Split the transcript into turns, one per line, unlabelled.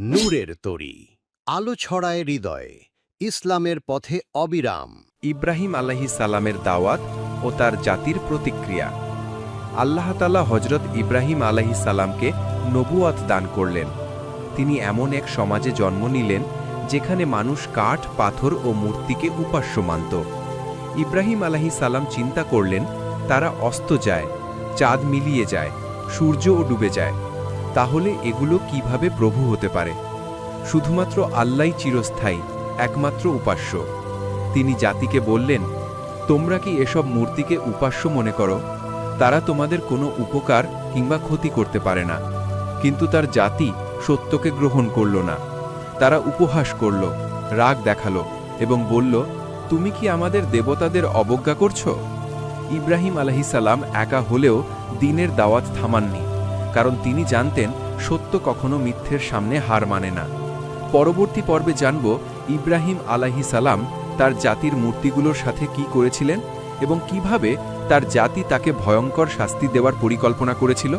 নূরের তরি, আলো ছড়ায় হৃদয়ে, ইসলামের পথে অবিরাম।
ইব্রাহিম আলাহি সালামের দাওয়াত ও তার জাতির প্রতিক্রিয়া। আল্লাহ তালা হজরত ইব্রাহিম আলাহি সালামকে নবুয়াত দান করলেন। তিনি এমন এক সমাজে জন্ম নিলেন যেখানে মানুষ কাঠ, পাথর ও মূর্তিকে উপাস্য মানত। ইব্রাহিম আলাহি সালাম চিন্তা করলেন, তারা অস্ত যায়, চাঁদ মিলিয়ে যায়, সূর্যও ডুবে যায়। তাহলে এগুলো কীভাবে প্রভু হতে পারে? শুধুমাত্র আল্লাহ চিরস্থায়ী, একমাত্র উপাস্য। তিনি জাতিকে বললেন, তোমরা কি এসব মূর্তিকে উপাস্য মনে করো? তারা তোমাদের কোনো উপকার কিংবা ক্ষতি করতে পারে না। কিন্তু তার জাতি সত্যকে গ্রহণ করল না। তারা উপহাস করল, রাগ দেখাল এবং বলল, তুমি কি আমাদের দেবতাদের অবজ্ঞা করছ? ইব্রাহিম আলহিসাল্লাম একা হলেও দিনের দাওয়াত থামাননি। কারণ তিনি জানতেন সত্য কখনো মিথ্যের সামনে হার মানে না। পরবর্তী পর্বে জানব ইব্রাহিম আলাহি সালাম তার জাতির মূর্তিগুলোর সাথে কি করেছিলেন এবং কীভাবে তার জাতি তাকে ভয়ঙ্কর শাস্তি দেওয়ার পরিকল্পনা করেছিল।